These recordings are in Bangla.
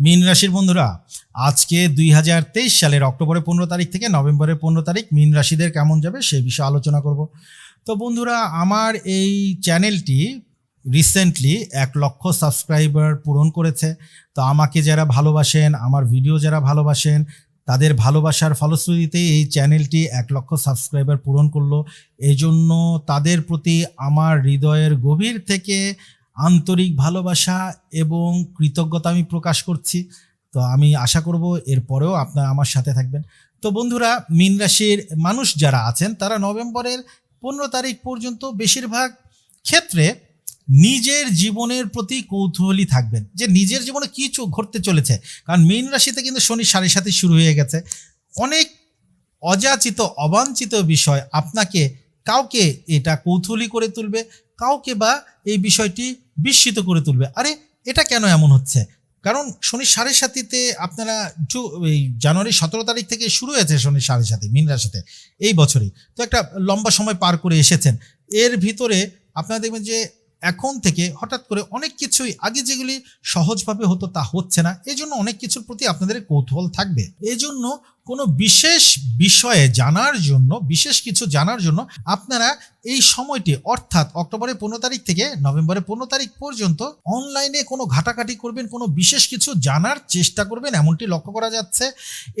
মীন রাশির বন্ধুরা, আজকে দুই হাজার তেইশ সালের অক্টোবরের পনেরো তারিখ থেকে নভেম্বরের পনেরো তারিখ মীন রাশিদের কেমন যাবে সেই বিষয়ে আলোচনা করব। তো বন্ধুরা, আমার এই চ্যানেলটি রিসেন্টলি এক লক্ষ সাবস্ক্রাইবার পূরণ করেছে। তো আমাকে যারা ভালোবাসেন, আমার ভিডিও যারা ভালোবাসেন, তাদের ভালোবাসার ফলশ্রুতিতে এই চ্যানেলটি এক লক্ষ সাবস্ক্রাইবার পূরণ করল। এই জন্য তাদের প্রতি আমার হৃদয়ের গভীর থেকে আন্তরিক ভালোবাসা এবং কৃতজ্ঞতা আমি প্রকাশ করছি। তো আমি আশা করব এরপরেও আপনারা আমার সাথে থাকবেন। তো বন্ধুরা, মীন রাশির মানুষ যারা আছেন, তারা নভেম্বরের পনেরো তারিখ পর্যন্ত বেশিরভাগ ক্ষেত্রে নিজের জীবনের প্রতি কৌতূহলী থাকবেন। যে নিজের জীবনে কি ঘটতে চলেছে। কারণ মীন রাশিতে কিন্তু শনি সাড়ে সাথে শুরু হয়ে গেছে। অনেক অযাচিত, অবাঞ্ছিত বিষয় আপনাকে, কাউকে এটা কৌতূহলী করে তুলবে। কাউকে বা এই বিষয়টি বিস্মিত করে তুলবে। আরে, এটা কেন এমন হচ্ছে? কারণ শনি সাড়ে সাতিতে আপনারা এই জানুয়ারি সতেরো তারিখ থেকে শুরু হয়েছে শনি সাড়ে সাতি, মীন রাশিতে, এই বছরই। তো একটা লম্বা সময় পার করে এসেছেন। এর ভিতরে আপনারা দেখবেন যে এখন থেকে হঠাৎ করে অনেক কিছুই, আগে যেগুলি সহজভাবে হতো তা হচ্ছে না। এই জন্য অনেক কিছুর প্রতি আপনাদের কৌতূহল থাকবে। এই জন্য কোনো বিশেষ বিষয়ে জানার জন্য, বিশেষ কিছু জানার জন্য আপনারা এই সময়টি, অর্থাৎ অক্টোবরের পনেরো তারিখ থেকে নভেম্বরের পনেরো তারিখ পর্যন্ত অনলাইনে কোনো ঘাটাঘাটি করবেন, কোনো বিশেষ কিছু জানার চেষ্টা করবেন, এমনটি লক্ষ্য করা যাচ্ছে।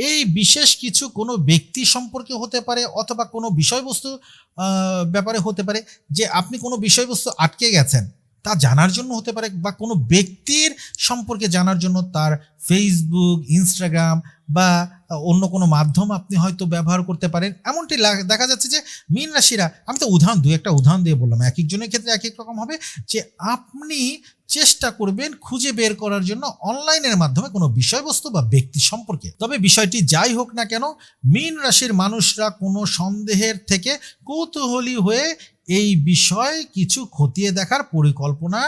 এই বিশেষ কিছু কোনো ব্যক্তি সম্পর্কে হতে পারে অথবা কোনো বিষয়বস্তু ব্যাপারে হতে পারে যে আপনি কোনো বিষয়বস্তু আটকে গেছেন, তা জানার জন্য হতে পারে বা কোনো ব্যক্তির সম্পর্কে জানার জন্য তার ফেসবুক ইনস্টাগ্রাম বা অন্য কোনো মাধ্যম আপনি হয়তো ব্যবহার করতে পারেন। এমনটি দেখা যাচ্ছে যে মীন রাশিরা, আমি তো উদাহরণ দু একটা উদাহরণ দিয়ে বললাম, এক একজনের ক্ষেত্রে এক এক রকম হবে, যে আপনি চেষ্টা করবেন খুঁজে বের করার জন্য অনলাইনের মাধ্যমে কোনো বিষয়বস্তু বা ব্যক্তি সম্পর্কে। তবে বিষয়টি যাই হোক না কেন, মীন রাশির মানুষরা কোনো সন্দেহের থেকে কৌতূহলী হয়ে এই বিষয় কিছু খতিয়ে দেখার পরিকল্পনা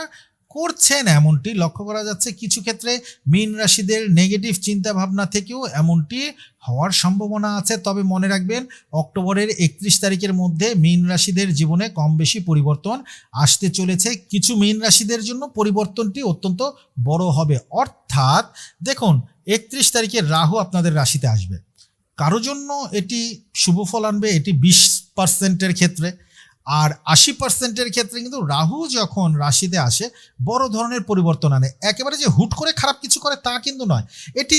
করছেন এমনটি লক্ষ্য করা যাচ্ছে। কিছু ক্ষেত্রে মীন রাশিদের নেগেটিভ চিন্তা ভাবনা থেকেও এমনটি হওয়ার সম্ভাবনা আছে। তবে মনে রাখবেন, অক্টোবরের একত্রিশ তারিখের মধ্যে মীন রাশিদের জীবনে কম বেশি পরিবর্তন আসতে চলেছে। কিছু মীন রাশিদের জন্য পরিবর্তনটি অত্যন্ত বড় হবে। অর্থাৎ দেখুন, একত্রিশ তারিখে রাহু আপনাদের রাশিতে আসবে। কারও জন্য এটি শুভ ফল আনবে, এটি বিশ পার্সেন্টের ক্ষেত্রে। আর আশি পার্সেন্টের ক্ষেত্রে কিন্তু রাহু যখন রাশিতে আসে, বড় ধরনের পরিবর্তন আনে। একেবারে যে হুট করে খারাপ কিছু করে তা কিন্তু নয়। এটি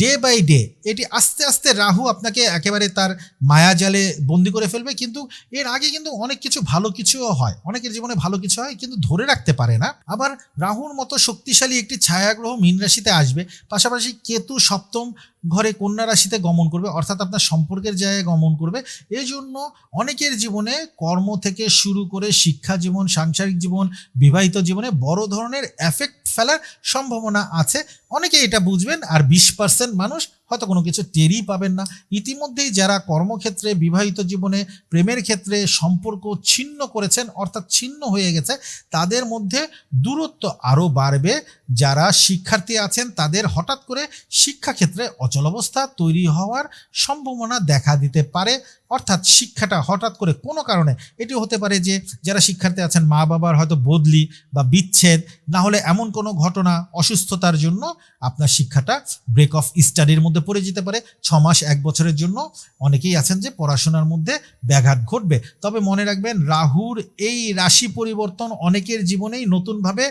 ডে বাই ডে এটি আস্তে আস্তে রাহু আপনাকে একেবারে তার মায়াজালে বন্দি করে ফেলবে, কিন্তু এর আগে কিন্তু অনেক কিছু ভালো কিছুও হয়। অনেকের জীবনে ভালো কিছু হয়, কিন্তু ধরে রাখতে পারে না। আবার রাহুর মতো শক্তিশালী একটি ছায়াগ্রহ মীন রাশিতে আসবে। পাশাপাশি কেতু সপ্তম ঘরে কন্যা রাশিতে গমন করবে, অর্থাৎ আপনার সম্পর্কের জায়গায় গমন করবে। এই জন্য অনেকের জীবনে কর্ম থেকে শুরু করে শিক্ষা জীবন, সাংসারিক জীবন, বিবাহিত জীবনে বড় ধরনের এফেক্ট ফেলার সম্ভাবনা আছে। অনেকে এটা বুঝবেন, আর বিশ পার্সেন্ট মানুষ হয়তো কোনো কিছু টেরই পাবেন না। ইতিমধ্যেই যারা কর্মক্ষেত্রে, বিবাহিত জীবনে প্রেমের ক্ষেত্রে সম্পর্ক ছিন্ন করেছেন, অর্থাৎ ছিন্ন হয়ে গেছে, তাদের মধ্যে দূরত্ব আরও বাড়বে। যারা শিক্ষার্থী আছেন, তাদের হঠাৎ করে শিক্ষাক্ষেত্রে অচলাবস্থা তৈরি হওয়ার সম্ভাবনা দেখা দিতে পারে। অর্থাৎ শিক্ষাটা হঠাৎ করে কোনো কারণে এটি হতে পারে যে যারা শিক্ষার্থী আছেন, মা বাবার হয়তো বদলি বা বিচ্ছেদ, না হলে এমন কোনো ঘটনা অসুস্থতার জন্য আপনার শিক্ষাটা ব্রেক অফ স্টাডির মধ্যে পড়ে যেতে পারে। ছ মাস, এক বছরের জন্য অনেকেই আছেন যে পড়াশোনার মধ্যে ব্যাঘাত ঘটবে। তবে মনে রাখবেন, রাহুর এই রাশি পরিবর্তন অনেকের জীবনেই নতুনভাবে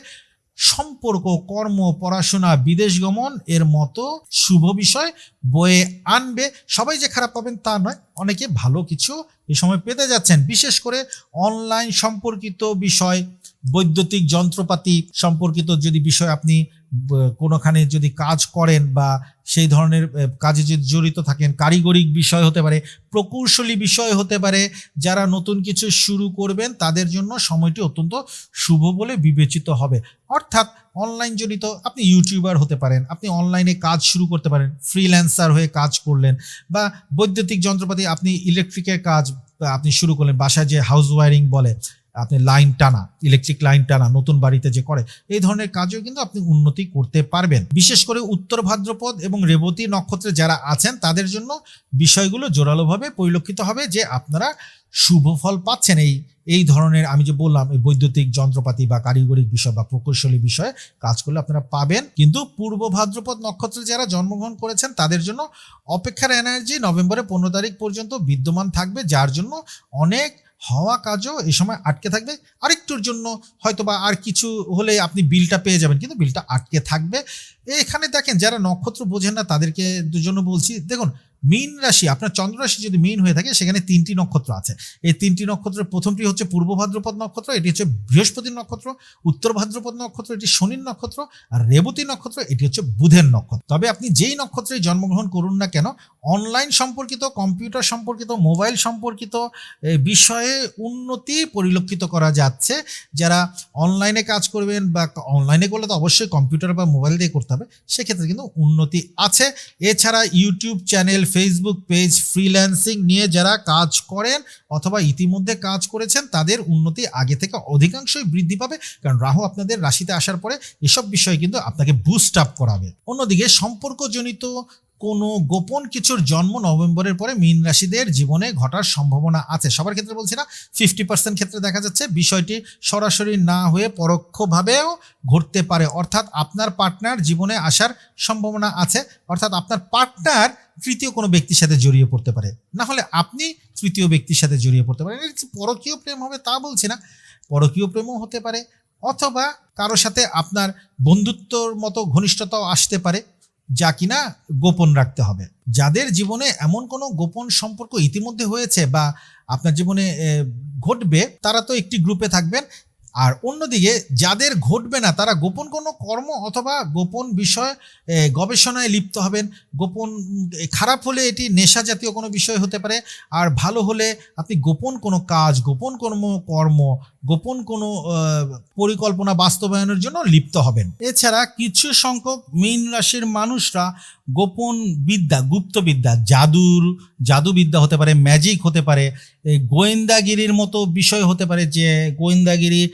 সম্পর্ক, কর্ম, পড়াশোনা, বিদেশ গমন এর মতো শুভ বিষয় বয়ে আনবে। সবাই যে খারাপ পাবেন তা নয়, অনেকে ভালো কিছু এ সময় পেতে যাচ্ছেন। বিশেষ করে অনলাইন সম্পর্কিত বিষয় বৈদ্যুতিক যন্ত্রপাতি সম্পর্কিত যদি বিষয় আপনি কোনোখানে যদি কাজ করেন বা সেই ধরনের কাজে যদি জড়িত থাকেন, কারিগরিক বিষয় হতে পারে, প্রকৌশলী বিষয় হতে পারে, যারা নতুন কিছু শুরু করবেন, তাদের জন্য সময়টি অত্যন্ত শুভ বলে বিবেচিত হবে। অর্থাৎ অনলাইন জনিত আপনি ইউটিউবার হতে পারেন, আপনি অনলাইনে কাজ শুরু করতে পারেন ফ্রিল্যান্সার হয়ে কাজ করলেন, বা বৈদ্যুতিক যন্ত্রপাতি আপনি ইলেকট্রিকের কাজ, আপনি শুরু করলেন, বাসায় যে হাউস ওয়ারিং বলে আপনি লাইন টানা ইলেকট্রিক লাইন টানা, নতুন বাড়িতে যে করে, এই ধরনের কাজেও কিন্তু আপনি উন্নতি করতে পারবেন। বিশেষ করে উত্তর ভাদ্রপদ এবং রেবতী নক্ষত্রে যারা আছেন, তাদের জন্য বিষয়গুলো জোরালোভাবে পরিলক্ষিত হবে যে আপনারা শুভ ফল পাচ্ছেন। এই এই ধরনের আমি যে বললাম, এই বৈদ্যুতিক যন্ত্রপাতি বা কারিগরিক বিষয় বা প্রকৌশলী বিষয়ে কাজ করলে আপনারা পাবেন। কিন্তু পূর্ব ভাদ্রপদ নক্ষত্রে যারা জন্মগ্রহণ করেছেন, তাদের জন্য অপেক্ষার এনার্জি নভেম্বরের পনেরো তারিখ পর্যন্ত বিদ্যমান থাকবে, যার জন্য অনেক হওয়া কাজও এই সময় আটকে থাকবে। আরেকটুর জন্য হয়তো বা আর কিছু হলে আপনি বিলটা পেয়ে যাবেন, কিন্তু বিলটা আটকে থাকবে। এখানে দেখেন যারা নক্ষত্র বোঝেন না, তাদেরকে জন্য বলছি। দেখুন মীন রাশি, আপনার চন্দ্র রাশি যদি মীন হয়ে থাকে, সেখানে তিনটি নক্ষত্র আছে। এই তিনটি নক্ষত্রের প্রথমটি হচ্ছে পূর্ব ভাদ্রপদ নক্ষত্র, এটি হচ্ছে বৃহস্পতির নক্ষত্র, উত্তর ভাদ্রপদ নক্ষত্র, এটি শনির নক্ষত্র, আর রেবতী নক্ষত্র, এটি হচ্ছে বুধের নক্ষত্র। তবে আপনি যেই নক্ষত্রে জন্মগ্রহণ করুন না কেন অনলাইন সম্পর্কিত কম্পিউটার সম্পর্কিত মোবাইল সম্পর্কিত বিষয়ে উন্নতি পরিলক্ষিত করা যাচ্ছে। যারা অনলাইনে কাজ করবেন বা অনলাইনে করলে তো অবশ্যই কম্পিউটার বা মোবাইল দিয়ে করতে হবে, সেক্ষেত্রে কিন্তু উন্নতি আছে। এছাড়া YouTube channel Facebook page freelancing নিয়ে যারা কাজ করেন অথবা ইতিমধ্যে কাজ করেছেন, তাদের উন্নতি আগে থেকে অধিকাংশই বৃদ্ধি পাবে। কারণ রাহু আপনাদের রাশিতে আসার পরে এসব বিষয় কিন্তু আপনাকে বুস্ট আপ করাবে। অন্যদিকে সম্পর্কজনিত কোনো গোপন কিছুর জন্ম নভেম্বরের পরে মীন রাশিদের জীবনে ঘটার সম্ভাবনা আছে। সবার ক্ষেত্রে বলছি না ফিফটি পার্সেন্ট ক্ষেত্রে দেখা যাচ্ছে বিষয়টি সরাসরি না হয়ে পরোক্ষভাবেও ঘটতে পারে। অর্থাৎ আপনার পার্টনার জীবনে আসার সম্ভাবনা আছে। অর্থাৎ আপনার পার্টনার তৃতীয় কোনো ব্যক্তির সাথে জড়িয়ে পড়তে পারে। না হলে আপনি তৃতীয় ব্যক্তির সাথে জড়িয়ে পড়তে পারেন। পরকীয় প্রেম হবে তা বলছি না। পরকীয় প্রেমও হতে পারে। অথবা কারও সাথে আপনার বন্ধুত্বর মতো ঘনিষ্ঠতাও আসতে পারে, যা কিনা গোপন রাখতে হবে। যাদের জীবনে এমন কোনো গোপন সম্পর্ক ইতিমধ্যে হয়েছে বা আপনার জীবনে ঘটবে, তারা তো একটি গ্রুপে থাকবেন। আর অন্যদিকে যাদের ঘটবে না, তারা গোপন কোনো কর্ম অথবা গোপন বিষয় গবেষণায় লিপ্ত হবেন। গোপন খারাপ হলে এটি নেশা জাতীয় কোনো বিষয় হতে পারে। আর ভালো হলে আপনি গোপন কোনো কাজ, গোপন কর্ম কর্ম, গোপন কোনো পরিকল্পনা বাস্তবায়নের জন্য লিপ্ত হবেন। এছাড়া কিছু সংখ্যক মীন রাশির মানুষরা গোপন বিদ্যা, গুপ্ত বিদ্যা, জাদুর, জাদুবিদ্যা হতে পারে ম্যাজিক হতে পারে গোয়েন্দাগিরির মতো বিষয় হতে পারে যে গোয়েন্দাগিরি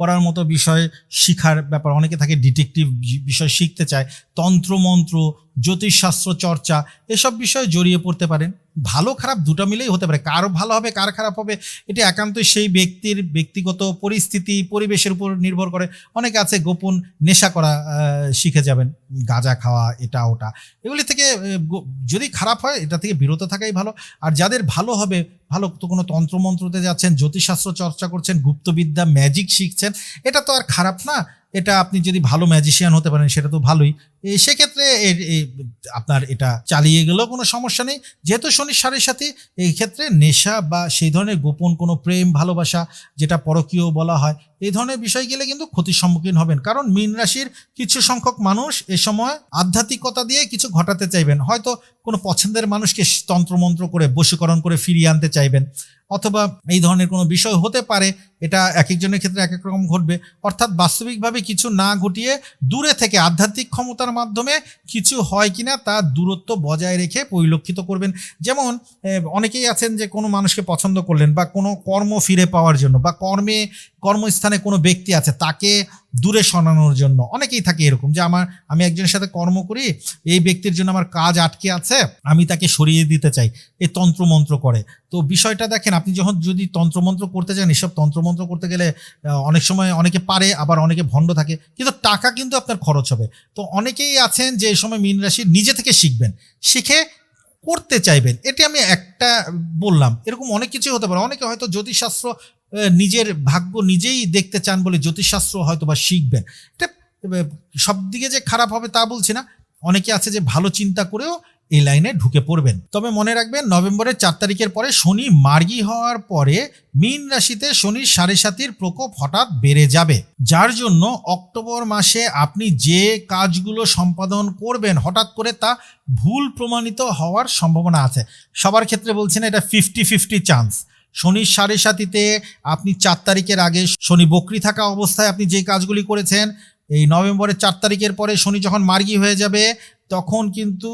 করার মতো বিষয় শিখার ব্যাপার। অনেকে থাকে ডিটেকটিভ বিষয় শিখতে চায়, তন্ত্রমন্ত্র, জ্যোতিষশাস্ত্র চর্চা, এসব বিষয়ে জড়িয়ে পড়তে পারেন ভালো খারাপ দুটো মিলেই হতে পারে। কার ভালো হবে, কার খারাপ হবে, এটা একান্তই সেই ব্যক্তির ব্যক্তিগত পরিস্থিতি, পরিবেশের উপর নির্ভর করে। অনেকে আছে গোপন নেশা করা শিখে যাবেন। গাঁজা খাওয়া, এটা, ওটা। এগুলি থেকে যদি খারাপ হয়, এটা থেকে বিরত থাকাই ভালো। আর যাদের ভালো হবে, ভালো তো কোনো তন্ত্রমন্ত্রতে যাচ্ছেন, জ্যোতিষশাস্ত্র চর্চা করছেন, গুপ্তবিদ্যা ম্যাজিক শিখছেন এটা তো আর খারাপ না। এটা আপনি যদি ভালো ম্যাজিশিয়ান হতে পারেন, সেটা তো ভালোই। সেক্ষেত্রে আপনার এটা চালিয়ে গেলেও কোনো সমস্যা নেই। যেহেতু শনির সাড়ে সাথে, এই ক্ষেত্রে নেশা বা সেই ধরনের গোপন কোনো প্রেম, ভালোবাসা, যেটা পরকীয় বলা হয়, এই ধরনের বিষয় গেলে কিন্তু ক্ষতির সম্মুখীন হবেন। কারণ মীন রাশির কিছু সংখ্যক মানুষ এ সময় আধ্যাত্মিকতা দিয়ে কিছু ঘটাতে চাইবেন। হয়তো কোনো পছন্দের মানুষকে তন্ত্রমন্ত্র করে, বশীকরণ করে ফিরিয়ে আনতে চাইবেন। অথবা এই ধরনের কোনো বিষয় হতে পারে, এটা এক একজনের ক্ষেত্রে এক এক রকম ঘটবে। অর্থাৎ বাস্তবিকভাবে কিছু না ঘটিয়ে দূরে থেকে আধ্যাত্মিক ক্ষমতার মাধ্যমে কিছু হয় কি না তার দূরত্ব বজায় রেখে পরিলক্ষিত করবেন। যেমন অনেকেই আছেন যে কোনো মানুষকে পছন্দ করলেন বা কোনো কর্ম ফিরে পাওয়ার জন্য বা কর্মে কর্মস্থানে কোনো ব্যক্তি আছে, তাকে দূরে সরানোর জন্য। অনেকেই থাকে এরকম যে আমার, আমি একজনের সাথে কর্ম করি, এই ব্যক্তির জন্য আমার কাজ আটকে আছে, আমি তাকে সরিয়ে দিতে চাই এই তন্ত্রমন্ত্র করে। তো বিষয়টা দেখেন, আপনি যখন যদি তন্ত্রমন্ত্র করতে চান এসব তন্ত্রমন্ত্র করতে গেলে অনেক সময় অনেকে পারে, আবার অনেকে ভণ্ড থাকে, কিন্তু টাকা কিন্তু আপনার খরচ হবে। তো অনেকেই আছেন যে এই সময় মীন রাশি নিজে থেকে শিখবেন। শিখে করতে চাইবেন। এটি আমি একটা বললাম। এরকম অনেক কিছুই হতে পারে। অনেকে হয়তো জ্যোতিষশাস্ত্র নিজের ভাগ্য নিজেই দেখতে চান বলে জ্যোতিষশাস্ত্র হয়তো বা শিখবেন। এটা সব দিকে যে খারাপ হবে তা বলছি না। অনেকে আছে যে ভালো চিন্তা করেও এই লাইনে ঢুকে পড়বেন। তবে মনে রাখবেন, নভেম্বরের চার তারিখের পরে শনি মার্গী হওয়ার পরে মীন রাশিতে শনির সাড়ে সাতির প্রকোপ হঠাৎ বেড়ে যাবে। যার জন্য অক্টোবর মাসে আপনি যে কাজগুলো সম্পাদন করবেন, হঠাৎ করে তা ভুল প্রমাণিত হওয়ার সম্ভাবনা আছে। সবার ক্ষেত্রে বলছেন এটা ফিফটি ফিফটি চান্স। শনির সাড়ে সাতিতে আপনি চার তারিখের আগে শনি বকরি থাকা অবস্থায় আপনি যে কাজগুলি করেছেন, এই নভেম্বরের চার তারিখের পরে শনি যখন মার্গী হয়ে যাবে, তখন কিন্তু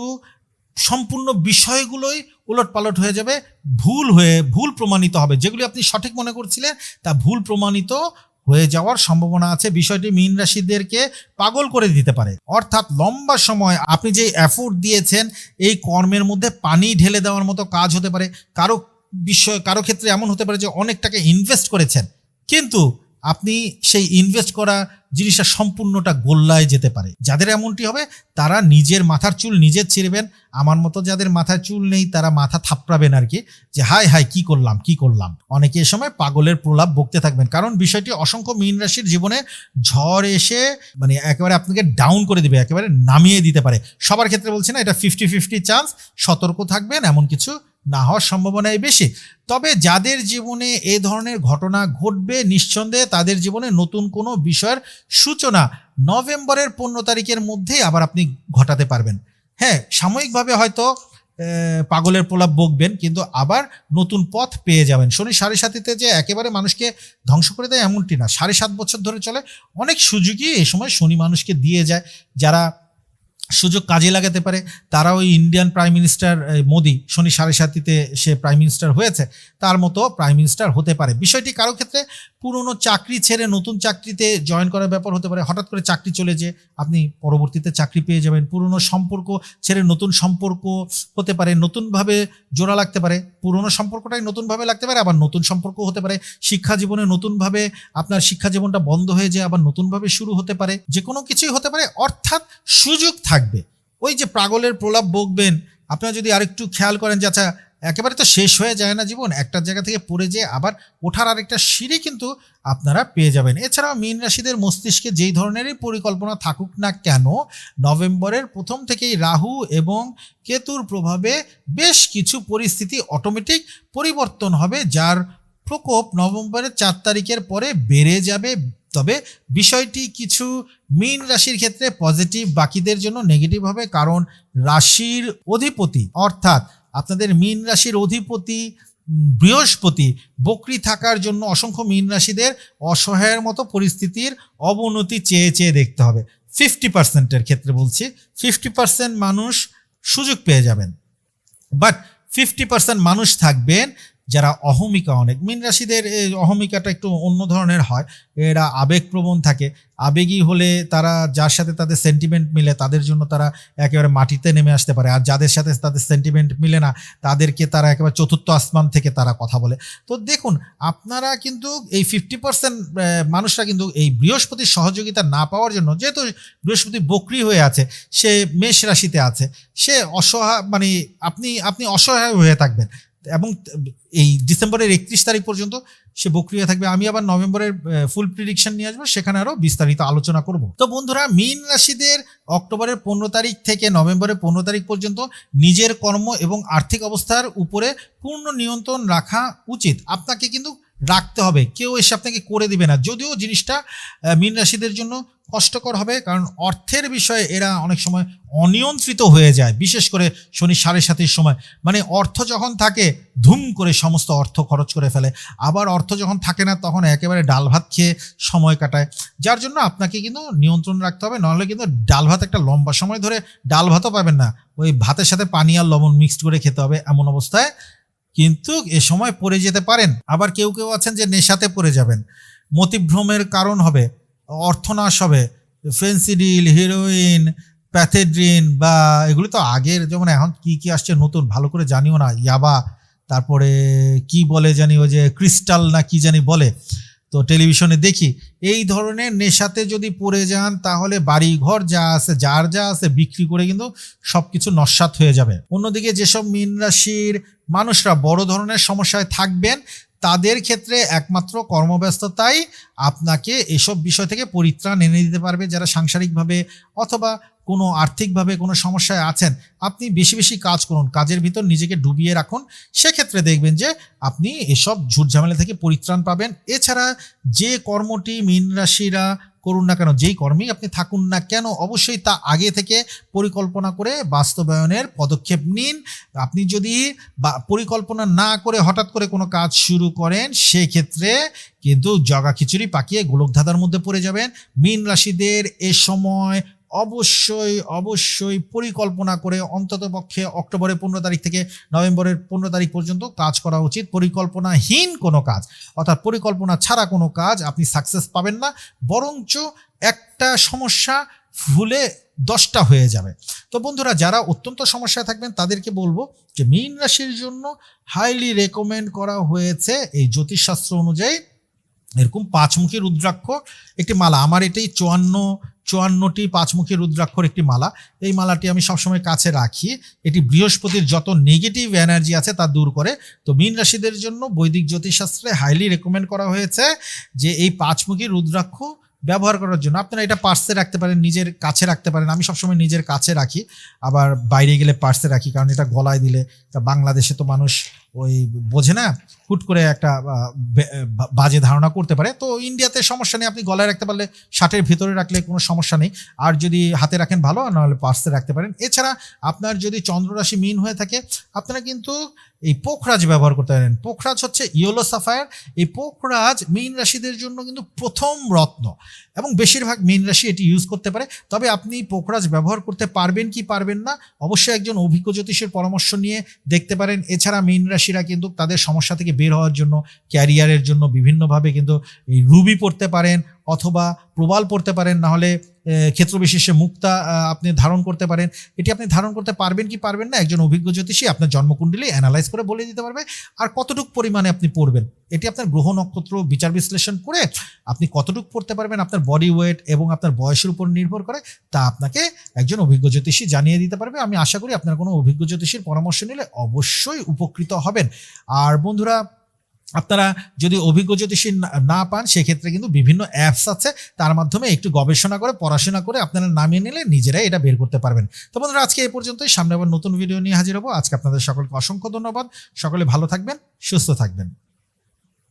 সম্পূর্ণ বিষয়গুলোই উলট পালট হয়ে যাবে, ভুল হয়ে, ভুল প্রমাণিত হবে। যেগুলি আপনি সঠিক মনে করছিলেন, তা ভুল প্রমাণিত হয়ে যাওয়ার সম্ভাবনা আছে। বিষয়টি মীন রাশিদেরকে পাগল করে দিতে পারে। অর্থাৎ লম্বা সময় আপনি যে এফোর্ট দিয়েছেন, এই কর্মের মধ্যে পানি ঢেলে দেওয়ার মতো কাজ হতে পারে। কারও বিষয়, কারও ক্ষেত্রে এমন হতে পারে যে অনেক টাকা ইনভেস্ট করেছেন। কিন্তু আপনি সেই ইনভেস্ট করা জিনিসটা সম্পূর্ণটা গোল্লায় যেতে পারে। যাদের এমনটি হবে, তারা নিজের মাথার চুল নিজে ছিঁড়বেন। আমার মতো যাদের মাথায় চুল নেই, তারা মাথা থাপড়াবেন আর কি, যে, হাই হাই, কি করলাম কি করলাম? অনেকে এ সময় পাগলের প্রলাপ বকতে থাকবেন। কারণ বিষয়টি অসংখ্য মীন রাশির জীবনে ঝড় এসে মানে একেবারে আপনাকে ডাউন করে দিবে, একেবারে নামিয়ে দিতে পারে। সবার ক্ষেত্রে বলছি না, এটা ফিফটি ফিফটি চান্স সতর্ক থাকবেন, এমন কিছু না হওয়ার সম্ভাবনাই বেশি। তবে যাদের জীবনে এ ধরনের ঘটনা ঘটবে, নিঃসন্দেহে তাদের জীবনে নতুন কোনো বিষয়ের সূচনা নভেম্বরের পনেরো তারিখের মধ্যেই আবার আপনি ঘটাতে পারবেন। হ্যাঁ সাময়িকভাবে হয়তো পাগলের প্রলাপ বকবেন, কিন্তু আবার নতুন পথ পেয়ে যাবেন। শনি সাড়ে সাতিতে যে একেবারে মানুষকে ধ্বংস করে দেয় এমনটি না। সাড়ে সাত বছর ধরে চলে অনেক সুযোগই এই সময় শনি মানুষকে দিয়ে যায়। যারা সুযোগ কাজে লাগাতে পারে। তারা ওই ইন্ডিয়ান প্রাইম মিনিস্টার মোদি শনি সাড়ে সাতিতে সে প্রাইম মিনিস্টার হয়েছে, তার মতো প্রাইম মিনিস্টার হতে পারে। বিষয়টি কারও ক্ষেত্রে পুরনো চাকরি ছেড়ে নতুন চাকরিতে জয়েন করার ব্যাপার হতে পারে। হঠাৎ করে চাকরি চলে যে আপনি পরবর্তীতে চাকরি পেয়ে যাবেন। পুরনো সম্পর্ক ছেড়ে নতুন সম্পর্ক হতে পারে, নতুনভাবে জোড়া লাগতে পারে। পুরনো সম্পর্কটাই নতুনভাবে লাগতে পারে, আবার নতুন সম্পর্ক হতে পারে। শিক্ষা জীবনে নতুনভাবে আপনার শিক্ষা জীবনটা বন্ধ হয়ে যায় আবার নতুনভাবে শুরু হতে পারে। যে কোনো কিছুই হতে পারে, অর্থাৎ সুযোগ থাকবে। ওই যে পাগলের প্রলাপ বকবেন, আপনারা যদি আরেকটু খেয়াল করেন যে আচ্ছা একেবারে তো শেষ হয়ে যায় না জীবন, একটা জায়গা থেকে পড়ে যেয়ে আবার ওঠার আরেকটা সিঁড়ি কিন্তু আপনারা পেয়ে যাবেন। এছাড়াও মীন রাশিদের মস্তিষ্কে যেই ধরনেরই পরিকল্পনা থাকুক না কেন, নভেম্বরের প্রথম থেকেই রাহু এবং কেতুর প্রভাবে বেশ কিছু পরিস্থিতি অটোমেটিক পরিবর্তন হবে, যার প্রকোপ নভেম্বরের চার তারিখের পরে বেড়ে যাবে তবে বিষয়টি কিছু মীন রাশির ক্ষেত্রে পজিটিভ বাকিদের জন্য নেগেটিভ হবে, কারণ রাশির অধিপতি, অর্থাৎ আপনাদের মীন রাশির অধিপতি বৃহস্পতি, বকরি থাকার জন্য অসংখ্য মীন রাশিদের অসহায়ের মতো পরিস্থিতির অবনতি চেয়ে চেয়ে দেখতে হবে। ফিফটি পার্সেন্টের ক্ষেত্রে বলছি ফিফটি পার্সেন্ট মানুষ সুযোগ পেয়ে যাবেন। বাট ফিফটি পার্সেন্ট মানুষ থাকবেন যারা অহমিকা অনেক, মীন রাশিদের অহমিকাটা একটু অন্য ধরনের হয়। এরা আবেগপ্রবণ থাকে। আবেগী হলে তারা যার সাথে তাদের সেন্টিমেন্ট মিলে, তাদের জন্য তারা একেবারে মাটিতে নেমে আসতে পারে। আর যাদের সাথে তাদের সেন্টিমেন্ট মিলে না, তাদেরকে তারা একেবারে চতুর্থ আসমান থেকে তারা কথা বলে। তো দেখুন, আপনারা কিন্তু এই ফিফটি পার্সেন্ট মানুষরা কিন্তু এই বৃহস্পতির সহযোগিতা না পাওয়ার জন্য, যেহেতু বৃহস্পতি বকরি হয়ে আছে, সে মেষ রাশিতে আছে, সে অসহায় মানে আপনি আপনি অসহায় হয়ে থাকবেন। এবং এই ডিসেম্বরের একত্রিশ তারিখ পর্যন্ত সে বক্রিয়া থাকবে। আমি আবার নভেম্বরের ফুল প্রিডিকশন নিয়ে আসব, সেখানে আরও বিস্তারিত আলোচনা করব। তো বন্ধুরা, মীন রাশিদের অক্টোবরের পনেরো তারিখ থেকে নভেম্বরের পনেরো তারিখ পর্যন্ত নিজের কর্ম এবং আর্থিক অবস্থার উপরে পূর্ণ নিয়ন্ত্রণ রাখা উচিত। আপনাকে কিন্তু রাখতে হবে। কেউ এসে আপনাকে করে দিবে না। যদিও জিনিসটা মীন রাশিদের জন্য কষ্টকর হবে, কারণ অর্থের বিষয়ে এরা অনেক সময় অনিয়ন্ত্রিত হয়ে যায়, বিশেষ করে শনি সাড়ে সাতের সময়। মানে অর্থ যখন থাকে, ধুম করে সমস্ত অর্থ খরচ করে ফেলে। আবার অর্থ যখন থাকে না, তখন একেবারে ডাল ভাত খেয়ে সময় কাটায়। যার জন্য আপনাকে কিন্তু নিয়ন্ত্রণ রাখতে হবে, নাহলে কিন্তু ডাল ভাত একটা লম্বা সময় ধরে ডাল ভাতও পাবেন না। ওই ভাতের সাথে পানি আর লবণ মিক্সড করে খেতে হবে, এমন অবস্থায় কিন্তু এ সময় পড়ে যেতে পারেন। আবার কেউ কেউ আছেন যে নেশাতে পড়ে যাবেন। মতিভ্রমের কারণ হবে, অর্থনাশ হবে ফেন্সিডিল হিরোইন, প্যাথেড্রিন বা এগুলি তো আগের যেমন এখন কি কি আসছে নতুন ভালো করে জানিও না, ইয়াবা, তারপরে কি বলে জানি ওই যে ক্রিস্টাল না কি জানি বলে তো টেলিভিশনে দেখি, এই ধরনের নেশাতে যদি পড়ে যান, তাহলে বাড়ি ঘর যা আছে, যার যা আছে, বিক্রি করে কিন্তু সব কিছু নস্বাত হয়ে যাবে। অন্যদিকে যেসব মীন রাশির মানুষরা বড় ধরনের সমস্যায় থাকবেন তাদের ক্ষেত্রে একমাত্র কর্মব্যস্ততাই আপনাকে এসব বিষয় থেকে পরিত্রাণ এনে দিতে পারবে যারা সাংসারিকভাবে অথবা কোনো আর্থিকভাবে কোনো সমস্যায় আছেন। আপনি বেশি বেশি কাজ করুন, কাজের ভিতর নিজেকে ডুবিয়ে রাখুন। সেক্ষেত্রে দেখবেন যে আপনি এসব ঝুট ঝামেলা থেকে পরিত্রাণ পাবেন। এছাড়া যে কর্মটি মীন রাশিরা করুন না কেন, যেই কর্মেই আপনি থাকুন না কেন, অবশ্যই তা আগে থেকে পরিকল্পনা করে বাস্তবায়নের পদক্ষেপ নিন। আপনি যদি পরিকল্পনা না করে হঠাৎ করে কোনো কাজ শুরু করেন, সেক্ষেত্রে কিন্তু জগা খিচুড়ি পাকিয়ে গোলকধাঁধার মধ্যে পড়ে যাবেন। মীন রাশিদের এ সময় অবশ্যই অবশ্যই পরিকল্পনা করে অন্তত পক্ষে অক্টোবরের পনেরো তারিখ থেকে নভেম্বরের পনেরো তারিখ পর্যন্ত কাজ করা উচিত। পরিকল্পনাহীন কোনো কাজ, অর্থাৎ পরিকল্পনা ছাড়া কোনো কাজ আপনি সাকসেস পাবেন না, বরঞ্চ একটা সমস্যা ভুলে দশটা হয়ে যাবে। তো বন্ধুরা, যারা অত্যন্ত সমস্যায় থাকবেন, তাদেরকে বলব যে মীন রাশির জন্য হাইলি রেকমেন্ড করা হয়েছে এই জ্যোতিষশাস্ত্র অনুযায়ী। এরকম পাঁচমুখী রুদ্রাক্ষ, একটি মালা। আমার এটাই চুয়ান্ন চুয়ান্নটি পাঁচমুখী রুদ্রাক্ষর একটি মালা। এই মালাটি আমি সবসময় কাছে রাখি। এটি বৃহস্পতির যত নেগেটিভ এনার্জি আছে তা দূর করে। তো মীন রাশিদের জন্য বৈদিক জ্যোতিষশাস্ত্রে হাইলি রেকমেন্ড করা হয়েছে যে এই পাঁচমুখী রুদ্রাক্ষ ব্যবহার করার জন্য। আপনারা এটা পার্সে রাখতে পারেন, নিজের কাছে রাখতে পারেন। আমি সবসময় নিজের কাছে রাখি। আবার বাইরে গেলে পার্সে রাখি, কারণ এটা গলায় দিলে তা বাংলাদেশে তো মানুষ ওই বোঝে না, হুট করে একটা বাজে ধারণা করতে পারে। তো ইন্ডিয়াতে সমস্যা নেই, আপনি গলায় রাখতে পারলে শার্টের ভিতরে রাখলে কোনো সমস্যা নেই। আর যদি হাতে রাখেন ভালো, আর নাহলে পার্সে রাখতে পারেন। এছাড়া আপনার যদি চন্দ্ররাশি মিন হয়ে থাকে, আপনারা কিন্তু এই পোখরাজ ব্যবহার করতে পারেন। পোখরাজ হচ্ছে ইয়েলো সাফায়ার এই পোখরাজ মীন রাশিদের জন্য কিন্তু প্রথম রত্ন। এবং বেশিরভাগ মীন রাশি এটি ইউজ করতে পারে। তবে আপনি পোখরাজ ব্যবহার করতে পারবেন কি পারবেন না, অবশ্যই একজন অভিজ্ঞ জ্যোতিষের পরামর্শ নিয়ে দেখতে পারেন। এছাড়া মীন রাশিরা কিন্তু তাদের সমস্যা থেকে বের হওয়ার জন্য, ক্যারিয়ারের জন্য বিভিন্নভাবে কিন্তু রুবি পড়তে পারেন অথবা প্রবাল পড়তে পারেন, নাহলে আহ, ক্ষেত্র বিশেষে মুক্তা আপনি ধারণ করতে পারেন। এটি আপনি ধারণ করতে পারবেন কি পারবেন না একজন অভিজ্ঞ জ্যোতিষী আপনার জন্মকুণ্ডলী অ্যানালাইজ করে বলে দিতে পারবে। আর কতটুকু পরিমাণে আপনি পড়বেন এটি আপনার গ্রহ নক্ষত্র বিচার বিশ্লেষণ করে আপনি কতটুকু পড়তে পারবেন আপনার বডি ওয়েট এবং আপনার বয়সের উপর নির্ভর করে তা আপনাকে একজন অভিজ্ঞ জ্যোতিষী জানিয়ে দিতে পারবে। আমি আশা করি আপনার কোনো অভিজ্ঞ জ্যোতিষীর পরামর্শ নিলে অবশ্যই উপকৃত হবেন। আর বন্ধুরা আপনারা যদি অভিজ্ঞ জ্যোতিষী না- পান, সেক্ষেত্রে কিন্তু বিভিন্ন অ্যাপস আছে। তার মাধ্যমে একটু গবেষণা করে, পড়াশোনা করে আপনারা নামিয়ে নিলে নিজেরাই এটা বের করতে পারবেন। তো বন্ধুরা, আজকে এই পর্যন্তই। সামনে আবার নতুন ভিডিও নিয়ে হাজির হব। আজকে আপনাদের সকলকে অসংখ্য ধন্যবাদ। সকলে ভালো থাকবেন, সুস্থ থাকবেন।